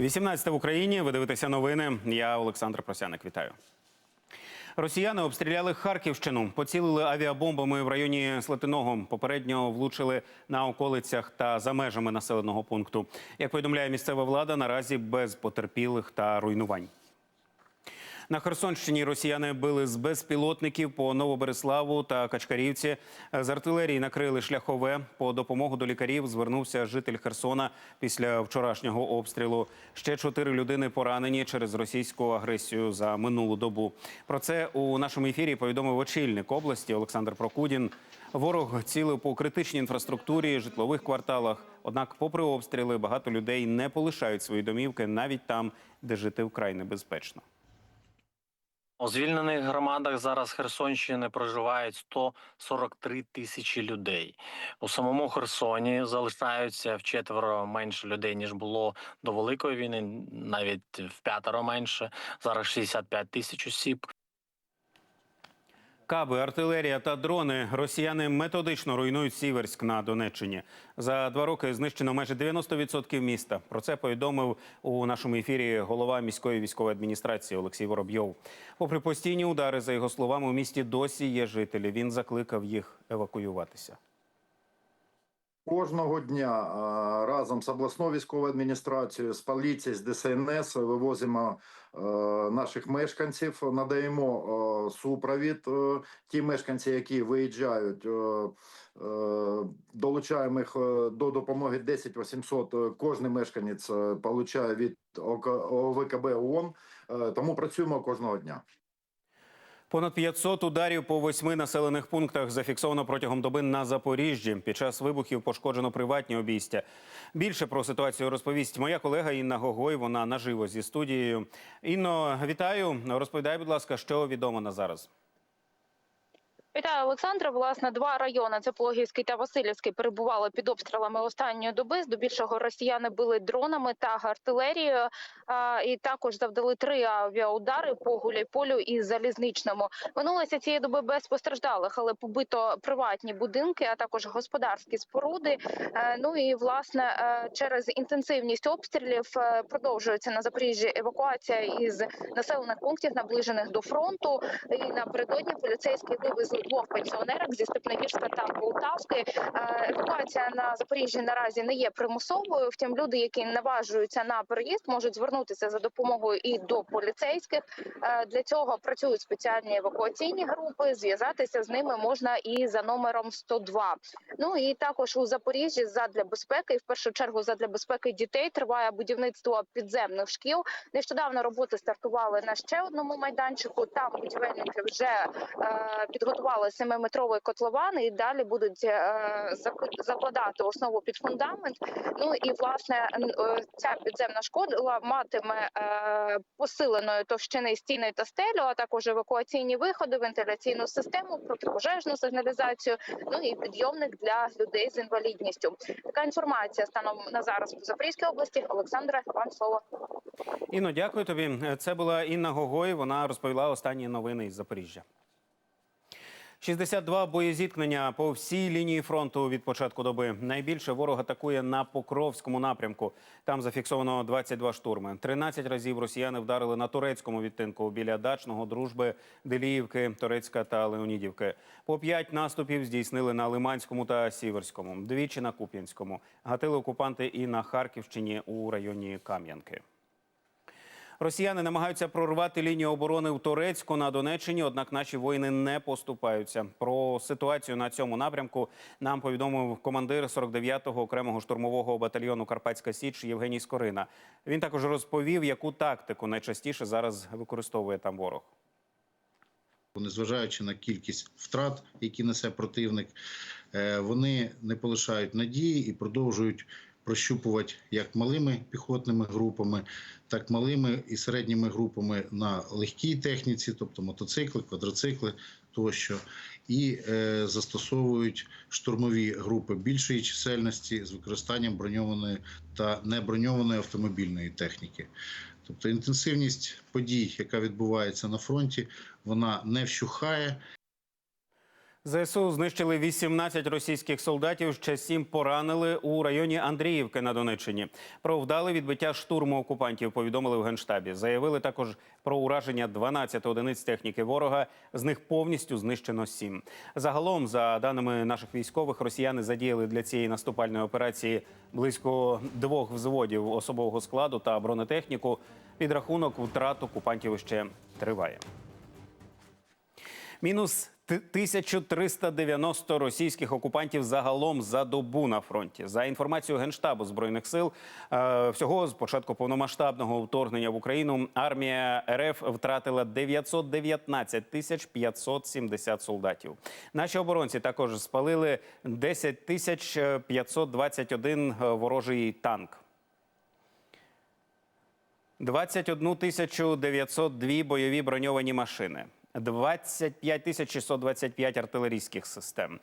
18 в Україні. Ви дивитеся новини. Я Олександр Просяник. Вітаю. Росіяни обстріляли Харківщину, поцілили авіабомбами в районі Слатиного. Попередньо влучили на околицях та за межами населеного пункту. Як повідомляє місцева влада, наразі без потерпілих та руйнувань. На Херсонщині росіяни били з безпілотників по Новобереславу та Качкарівці. З артилерії накрили шляхове. По допомогу до лікарів звернувся житель Херсона після вчорашнього обстрілу. Ще чотири людини поранені через російську агресію за минулу добу. Про це у нашому ефірі повідомив очільник області Олександр Прокудін. Ворог цілив по критичній інфраструктурі, житлових кварталах. Однак, попри обстріли, багато людей не полишають свої домівки навіть там, де жити вкрай небезпечно. У звільнених громадах зараз Херсонщини проживають 143 тисячі людей. У самому Херсоні залишаються вчетверо менше людей ніж було до великої війни, навіть в п'ятеро менше. Зараз 65 тисяч осіб. Каби, артилерія та дрони росіяни методично руйнують Сіверськ на Донеччині. За два роки знищено майже 90% міста. Про це повідомив у нашому ефірі голова міської військової адміністрації Олексій Воробйов. Попри постійні удари, за його словами, у місті досі є жителі. Він закликав їх евакуюватися. Кожного дня разом з обласною військовою адміністрацією, з поліцією, з ДСНС вивозимо е, наших мешканців, надаємо е, супровід. Е, ті мешканці, які виїжджають, долучаємо їх до допомоги 10 800. Е, Кожен мешканець отримує від ОВКБ ООН. Тому працюємо кожного дня. Понад 500 ударів по восьми населених пунктах зафіксовано протягом доби на Запоріжжі. Під час вибухів пошкоджено приватні обійстя. Більше про ситуацію розповість моя колега Інна Гогой. Вона наживо зі студією. Інно, вітаю. Розповідай, будь ласка, що відомо на зараз. Вітаю, Олександра. Власне, два райони це Пологівський та Васильівський перебували під обстрілами останньої доби. Здебільшого росіяни били дронами та артилерією, і також завдали три авіаудари по Гуляйполю і залізничному. Минулося цієї доби без постраждалих, але побито приватні будинки, а також господарські споруди. Е, Ну і власне е, через інтенсивність обстрілів е, продовжується на Запоріжжі евакуація із населених пунктів, наближених до фронту. І напередодні поліцейські вивезли двох пенсіонерок зі Степногірська та Полтавки. Евакуація на Запоріжжі наразі не є примусовою. Втім, люди, які наважуються на переїзд, можуть звернутися за допомогою і до поліцейських. Е, Для цього працюють спеціальні евакуаційні групи. Зв'язатися з ними можна і за номером 102. Ну і також у Запоріжжі задля безпеки, і в першу чергу задля безпеки дітей, триває будівництво підземних шкіл. Нещодавно роботи стартували на ще одному майданчику. Там будівельники вже е, підготували 7-метровий котлован і далі будуть е, закладати основу під фундамент. Ну і власне е, ця підземна школа матиме е, посиленої товщини стіни та стелю, а також евакуаційні виходи, вентиляційну систему, протипожежну сигналізацію. Ну і підйомник для людей з інвалідністю. Така інформація станом на зараз по Запорізькій області. Олександра, вам слово. Інно, дякую тобі. Це була Інна Гогой. Вона розповіла останні новини із Запоріжжя. 62 боєзіткнення по всій лінії фронту від початку доби. Найбільше ворог атакує на Покровському напрямку. Там зафіксовано 22 штурми. 13 разів росіяни вдарили на турецькому відтинку біля дачного дружби Деліївки, Торецька та Леонідівки. По 5 наступів здійснили на Лиманському та Сіверському, двічі на Куп'янському. Гатили окупанти і на Харківщині у районі Кам'янки. Росіяни намагаються прорвати лінію оборони в Турецьку на Донеччині, однак наші воїни не поступаються. Про ситуацію на цьому напрямку нам повідомив командир 49-го окремого штурмового батальйону Карпатська Січ Євгеній Скорина. Він також розповів, яку тактику найчастіше зараз використовує там ворог. Незважаючи на кількість втрат, які несе противник, е, вони не полишають надії і продовжують прощупувати як малими піхотними групами, так малими і середніми групами на легкій техніці, тобто мотоцикли, квадроцикли тощо, і е, застосовують штурмові групи більшої чисельності з використанням броньованої та неброньованої автомобільної техніки. Тобто інтенсивність подій, яка відбувається на фронті, вона не вщухає. ЗСУ знищили 18 російських солдатів, ще 7 поранили у районі Андріївки на Донеччині. Про вдале відбиття штурму окупантів повідомили в Генштабі. Заявили також про ураження 12 одиниць техніки ворога. З них повністю знищено 7. Загалом, за даними наших військових, росіяни задіяли для цієї наступальної операції близько двох взводів особового складу та бронетехніку. Підрахунок втрат окупантів ще триває. Мінус 1390 російських окупантів загалом за добу на фронті. За інформацією Генштабу збройних сил, е, всього з початку повномасштабного вторгнення в Україну армія РФ втратила 919 тисяч 570 солдатів. Наші оборонці також спалили 10 тисяч 521 ворожий танк. 21 тисячу 902 бойові броньовані машини, 25 тисяч 625 артилерійських систем,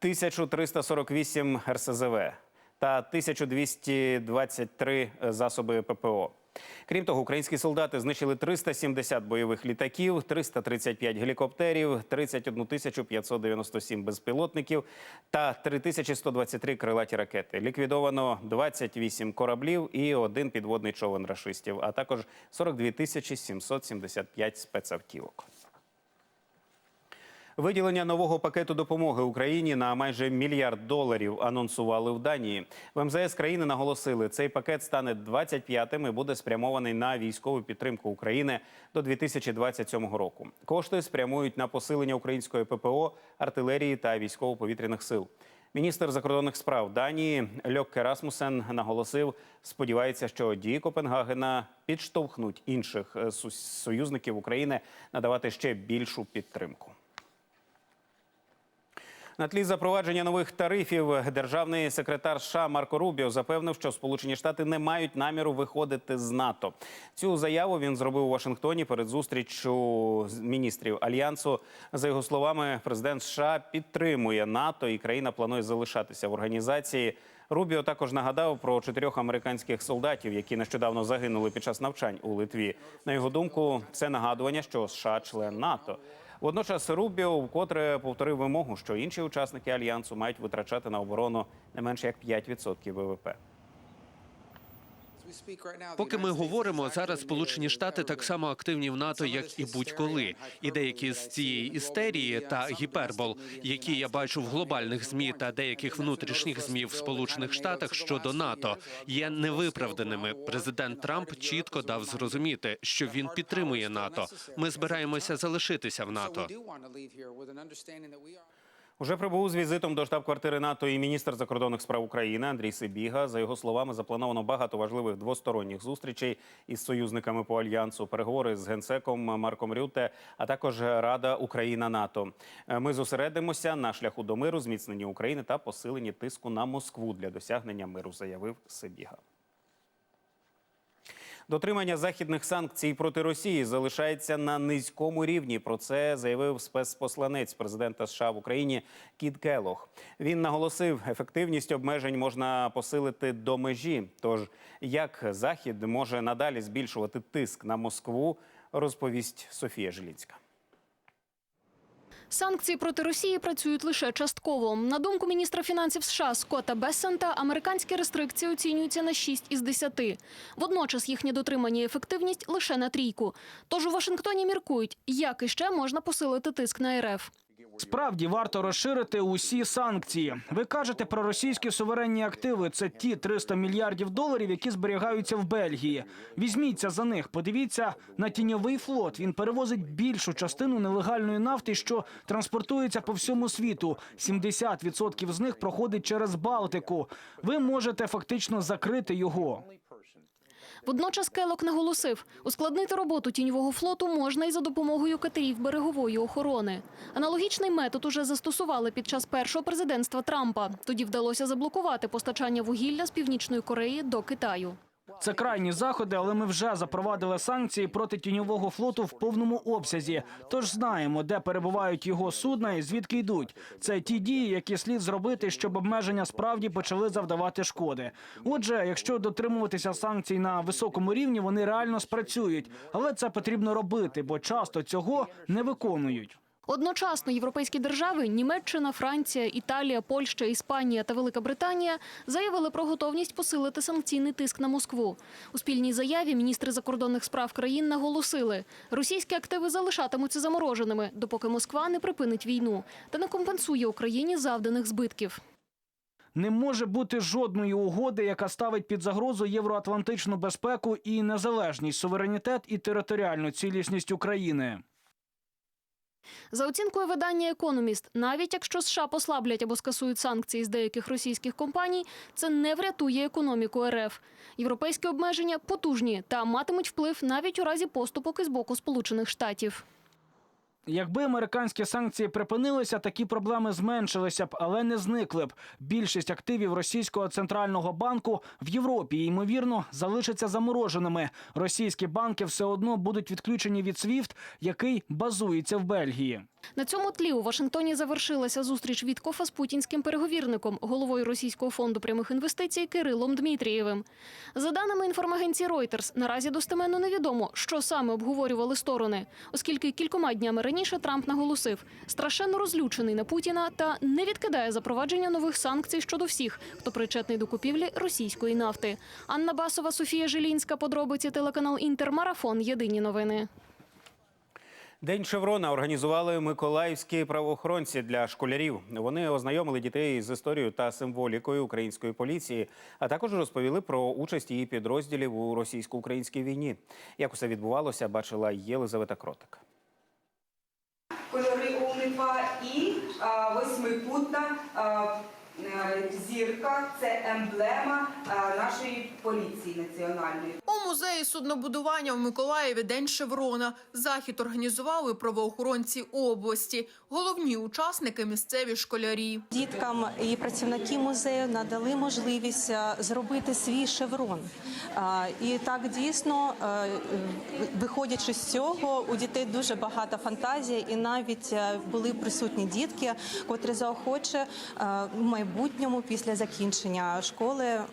1348 РСЗВ та 1223 засоби ППО. Крім того, українські солдати знищили 370 бойових літаків, 335 гелікоптерів, 31 тисячу 597 безпілотників та 3123 крилаті ракети. Ліквідовано 28 кораблів і один підводний човен рашистів, а також 42 тисячі 775 спецавтівок. Виділення нового пакету допомоги Україні на майже мільярд доларів анонсували в Данії. В МЗС країни наголосили, цей пакет стане 25-м і буде спрямований на військову підтримку України до 2027 року. Кошти спрямують на посилення української ППО, артилерії та військово-повітряних сил. Міністр закордонних справ Данії Льокке Расмусен наголосив, сподівається, що дії Копенгагена підштовхнуть інших е, союзників України надавати ще більшу підтримку. На тлі запровадження нових тарифів державний секретар США Марко Рубіо запевнив, що Сполучені Штати не мають наміру виходити з НАТО. Цю заяву він зробив у Вашингтоні перед зустріччю міністрів альянсу. За його словами, президент США підтримує НАТО і країна планує залишатися в організації. Рубіо також нагадав про чотирьох американських солдатів, які нещодавно загинули під час навчань у Литві. На його думку, це нагадування, що США член НАТО. Водночас Рубіо вкотре повторив вимогу, що інші учасники альянсу мають витрачати на оборону не менше як 5% ВВП. Поки ми говоримо зараз, Сполучені Штати так само активні в НАТО, як і будь-коли. І деякі з цієї істерії та гіпербол, які я бачу в глобальних змі та деяких внутрішніх змі в Сполучених Штатах щодо НАТО, є невиправданими. Президент Трамп чітко дав зрозуміти, що він підтримує НАТО. Ми збираємося залишитися в НАТО. Уже прибув з візитом до штаб-квартири НАТО і міністр закордонних справ України Андрій Сибіга. За його словами, заплановано багато важливих двосторонніх зустрічей із союзниками по альянсу, переговори з генсеком Марком Рюте, а також Рада Україна НАТО. Ми зосередимося на шляху до миру, зміцненні України та посиленні тиску на Москву для досягнення миру, заявив Сибіга. Дотримання західних санкцій проти Росії залишається на низькому рівні. Про це заявив спецпосланець президента США в Україні Кіт Келох. Він наголосив, ефективність обмежень можна посилити до межі. Тож як Захід може надалі збільшувати тиск на Москву, розповість Софія Жилінська. Санкції проти Росії працюють лише частково. На думку міністра фінансів США Скотта Бессента, американські рестрикції оцінюються на 6 із 10. Водночас їхнє дотримання і ефективність лише на трійку. Тож у Вашингтоні міркують, як іще можна посилити тиск на РФ. Справді варто розширити усі санкції. Ви кажете про російські суверенні активи. Це ті 300 мільярдів доларів, які зберігаються в Бельгії. Візьміться за них. Подивіться на тіньовий флот. Він перевозить більшу частину нелегальної нафти, що транспортується по всьому світу. 70% з них проходить через Балтику. Ви можете фактично закрити його. Водночас Келок наголосив, ускладнити роботу тіньового флоту можна і за допомогою катерів берегової охорони. Аналогічний метод уже застосували під час першого президентства Трампа. Тоді вдалося заблокувати постачання вугілля з північної Кореї до Китаю. Це крайні заходи, але ми вже запровадили санкції проти тіньового флоту в повному обсязі. Тож знаємо, де перебувають його судна і звідки йдуть. Це ті дії, які слід зробити, щоб обмеження справді почали завдавати шкоди. Отже, якщо дотримуватися санкцій на високому рівні, вони реально спрацюють, але це потрібно робити, бо часто цього не виконують. Одночасно європейські держави Німеччина, Франція, Італія, Польща, Іспанія та Велика Британія заявили про готовність посилити санкційний тиск на Москву. У спільній заяві міністри закордонних справ країн наголосили, російські активи залишатимуться замороженими, допоки Москва не припинить війну та не компенсує Україні завданих збитків. Не може бути жодної угоди, яка ставить під загрозу євроатлантичну безпеку і незалежність, суверенітет і територіальну цілісність України. За оцінкою видання Економіст, навіть якщо США послаблять або скасують санкції з деяких російських компаній, це не врятує економіку РФ. Європейські обмеження потужні та матимуть вплив навіть у разі поступок із боку Сполучених Штатів. Якби американські санкції припинилися, такі проблеми зменшилися б, але не зникли б. Більшість активів російського центрального банку в Європі ймовірно залишаться замороженими. Російські банки все одно будуть відключені від SWIFT, який базується в Бельгії. На цьому тлі у Вашингтоні завершилася зустріч Віткофа з путінським переговірником, головою Російського фонду прямих інвестицій Кирилом Дмитрієвим. За даними інформагенції Reuters, наразі достеменно невідомо, що саме обговорювали сторони, оскільки кількома днями раніше Трамп наголосив, страшенно розлючений на Путіна та не відкидає запровадження нових санкцій щодо всіх, хто причетний до купівлі російської нафти. Анна Басова, Софія Жилінська, подробиці телеканал Інтер, Марафон. Єдині новини. День Шеврона організували миколаївські правоохоронці для школярів. Вони ознайомили дітей з історією та символікою української поліції, а також розповіли про участь її підрозділів у російсько-українській війні. Як усе відбувалося, бачила Єлизавета Кротик. кольори Олнипа і а, восьмикутна а, е, зірка це емблема нашої поліції національної. У музеї суднобудування в Миколаєві День Шеврона. Захід організували правоохоронці області. Головні учасники місцеві школярі. Діткам і працівники музею надали можливість е, зробити свій шеврон. І так дійсно, е, виходячи з цього, у дітей дуже багата фантазія, і навіть е, були присутні дітки, котрі заохоче е, в майбутньому після закінчення школи е,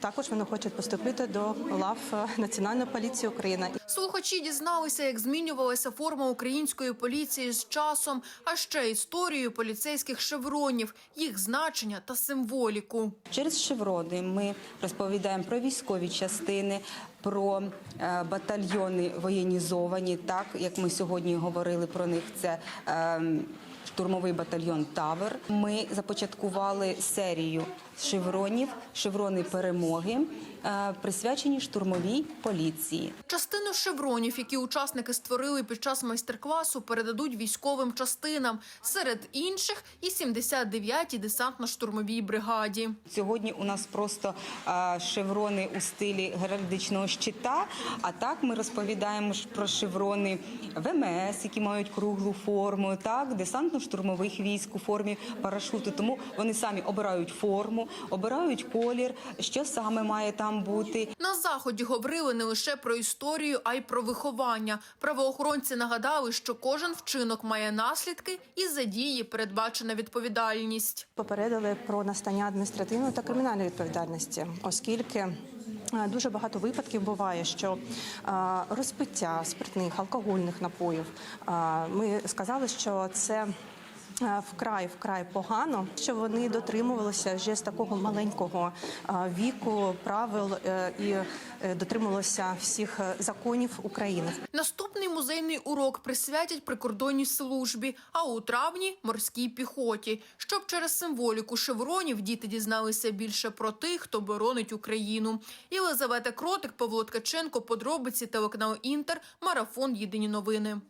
також вони хочуть поступити до лав е, Національної поліції України. Слухачі дізналися, як змінювалася форма української поліції з часом, а ще історію поліцейських шевронів, їх значення та символіку. Через шеврони ми розповідаємо про військові частини, про е, батальйони воєнізовані. Так як ми сьогодні говорили про них, це е, штурмовий батальйон Тавер. Ми започаткували серію шевронів, шеврони перемоги, е, присвячені штурмовій поліції. Частину шевронів, які учасники створили під час майстер-класу, передадуть військовим частинам. Серед інших і 79-й десантно-штурмовій бригаді. Сьогодні у нас просто шеврони у стилі геральдичного щита. А так ми розповідаємо про шеврони ВМС, які мають круглу форму, так десантно-штурмових військ у формі парашуту. Тому вони самі обирають форму, обирають колір, що саме має там бути. На заході говорили не лише про історію, а й про виховання. Правоохоронці нагадали, що кожен вчинок має наслідки, і за дії передбачена відповідальність. Попередили про настання адміністративної та кримінальної відповідальності, оскільки е, дуже багато випадків буває, що е, розпиття спиртних алкогольних напоїв. е, Ми сказали, що це. Е, Вкрай вкрай погано, що вони дотримувалися вже з такого маленького е, віку правил е, і дотримувалися всіх законів України. Наступний музейний урок присвятять прикордонній службі, а у травні морській піхоті. Щоб через символіку шевронів діти дізналися більше про тих, хто боронить Україну. Єлизавета Кротик, Павло Ткаченко, подробиці телеканал Інтер, марафон. Єдині новини.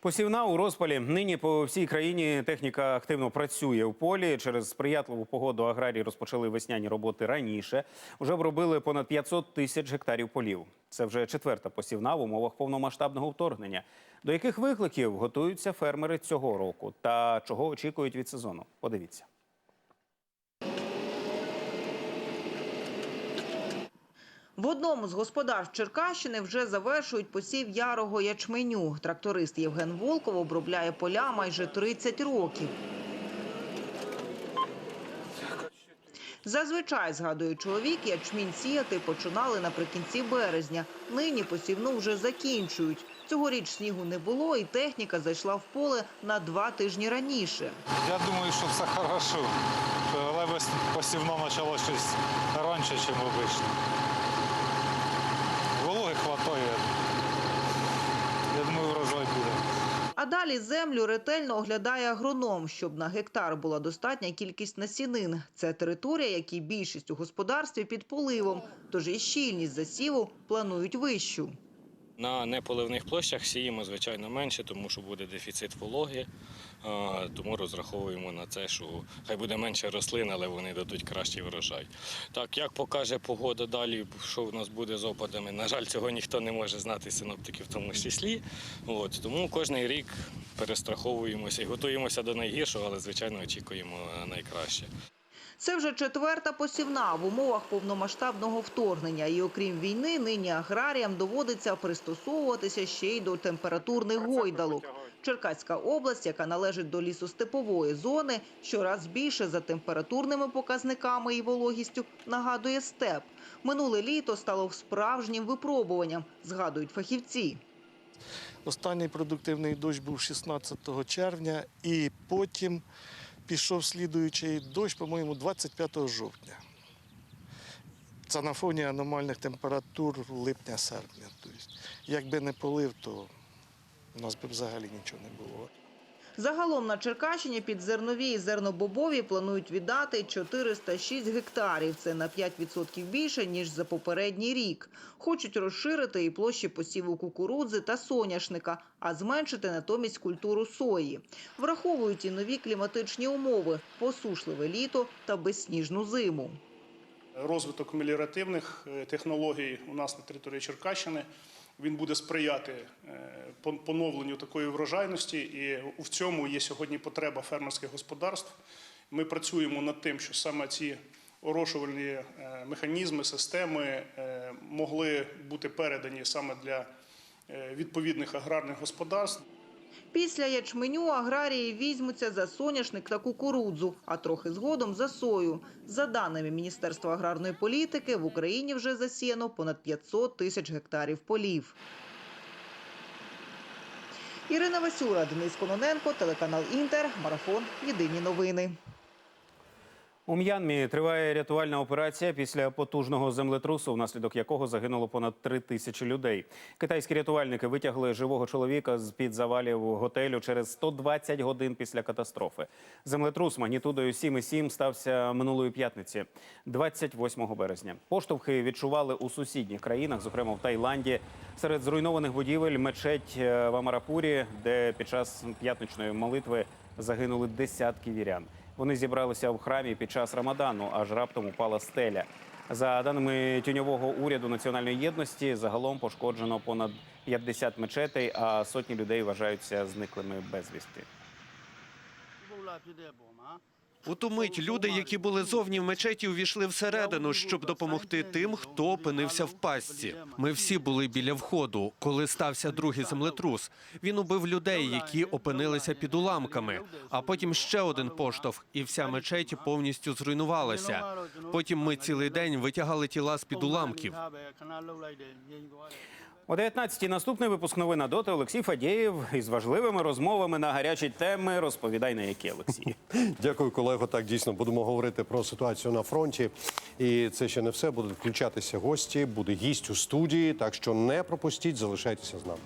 Посівна у розпалі. Нині по всій країні техніка активно працює в полі. Через сприятливу погоду аграрії розпочали весняні роботи раніше. Уже обробили понад 500 тисяч гектарів полів. Це вже четверта посівна в умовах повномасштабного вторгнення. До яких викликів готуються фермери цього року та чого очікують від сезону? Подивіться. В одному з господарств Черкащини вже завершують посів ярого ячменю. Тракторист Євген Волков обробляє поля майже 30 років. Зазвичай, згадує чоловік, ячмінь сіяти починали наприкінці березня. Нині посівну вже закінчують. Цьогоріч снігу не було, і техніка зайшла в поле на два тижні раніше. Я думаю, що все хорошо. Але посівно почало щось раніше, ніж обично. Вологи хватає. Я думаю, врожай буде. Далі землю ретельно оглядає агроном, щоб на гектар була достатня кількість насінин. Це територія, якій більшість у господарстві під поливом, тож і щільність засіву планують вищу. На неполивних площах сіємо, звичайно, менше, тому що буде дефіцит вологи. Тому розраховуємо на це, що хай буде менше рослин, але вони дадуть кращий врожай. Так, як покаже погода далі, що в нас буде з опадами. На жаль, цього ніхто не може знати, синоптики в тому числі. От, тому кожен рік перестраховуємося і готуємося до найгіршого, але звичайно очікуємо найкраще. Це вже четверта посівна в умовах повномасштабного вторгнення. І окрім війни, нині аграріям доводиться пристосовуватися ще й до температурних гойдалок. Черкаська область, яка належить до лісостепової зони, щораз більше за температурними показниками і вологістю нагадує степ. Минуле літо стало справжнім випробуванням, згадують фахівці. Останній продуктивний дощ був 16 червня, і потім пішов слідуючий дощ, по-моєму, 25 жовтня. Це на фоні аномальних температур липня-серпня. Тобто, якби не полив, то у нас би взагалі нічого не було. Загалом на Черкащині під зернові і зернобобові планують віддати 406 гектарів. Це на 5% більше, ніж за попередній рік. Хочуть розширити і площі посіву кукурудзи та соняшника, а зменшити натомість культуру сої. Враховують і нові кліматичні умови – посушливе літо та безсніжну зиму. Розвиток меліоративних е, технологій у нас на території Черкащини він буде сприяти е, поновленню такої врожайності, і в цьому є сьогодні потреба фермерських господарств. Ми працюємо над тим, що саме ці орошувальні е, механізми, системи е, могли бути передані саме для відповідних аграрних господарств. Після ячменю аграрії візьмуться за соняшник та кукурудзу, а трохи згодом за сою. За даними Міністерства аграрної політики, в Україні вже засіяно понад 500 тисяч гектарів полів. Ірина Васюра, Денис Кононенко, телеканал Інтер, Марафон. Єдині новини. У М'янмі триває рятувальна операція після потужного землетрусу, внаслідок якого загинуло понад три тисячі людей. Китайські рятувальники витягли живого чоловіка з під завалів готелю через 120 годин після катастрофи. Землетрус магнітудою 7,7 стався минулої п'ятниці, 28 березня. Поштовхи відчували у сусідніх країнах, зокрема в Таїланді. Серед зруйнованих будівель мечеть е, в Амарапурі, де під час п'ятничної молитви загинули десятки вірян. Вони зібралися в храмі під час Рамадану, аж раптом упала стеля. За даними тіньового уряду національної єдності, загалом пошкоджено понад 50 мечетей, а сотні людей вважаються зниклими безвісти. У ту мить люди, які були зовні в мечеті, увійшли всередину, щоб допомогти тим, хто опинився в пастці. Ми всі були біля входу, коли стався другий землетрус. Він убив людей, які опинилися під уламками. А потім ще один поштовх, і вся мечеть повністю зруйнувалася. Потім ми цілий день витягали тіла з під уламків. О 19-й наступний випуск новин на доти Олексій Фадєєв із важливими розмовами на гарячі теми. Розповідай на які Олексій. Дякую, колего. Так дійсно будемо говорити про ситуацію на фронті. І це ще не все. Будуть включатися гості, буде гість у студії. Так що не пропустіть, залишайтеся з нами.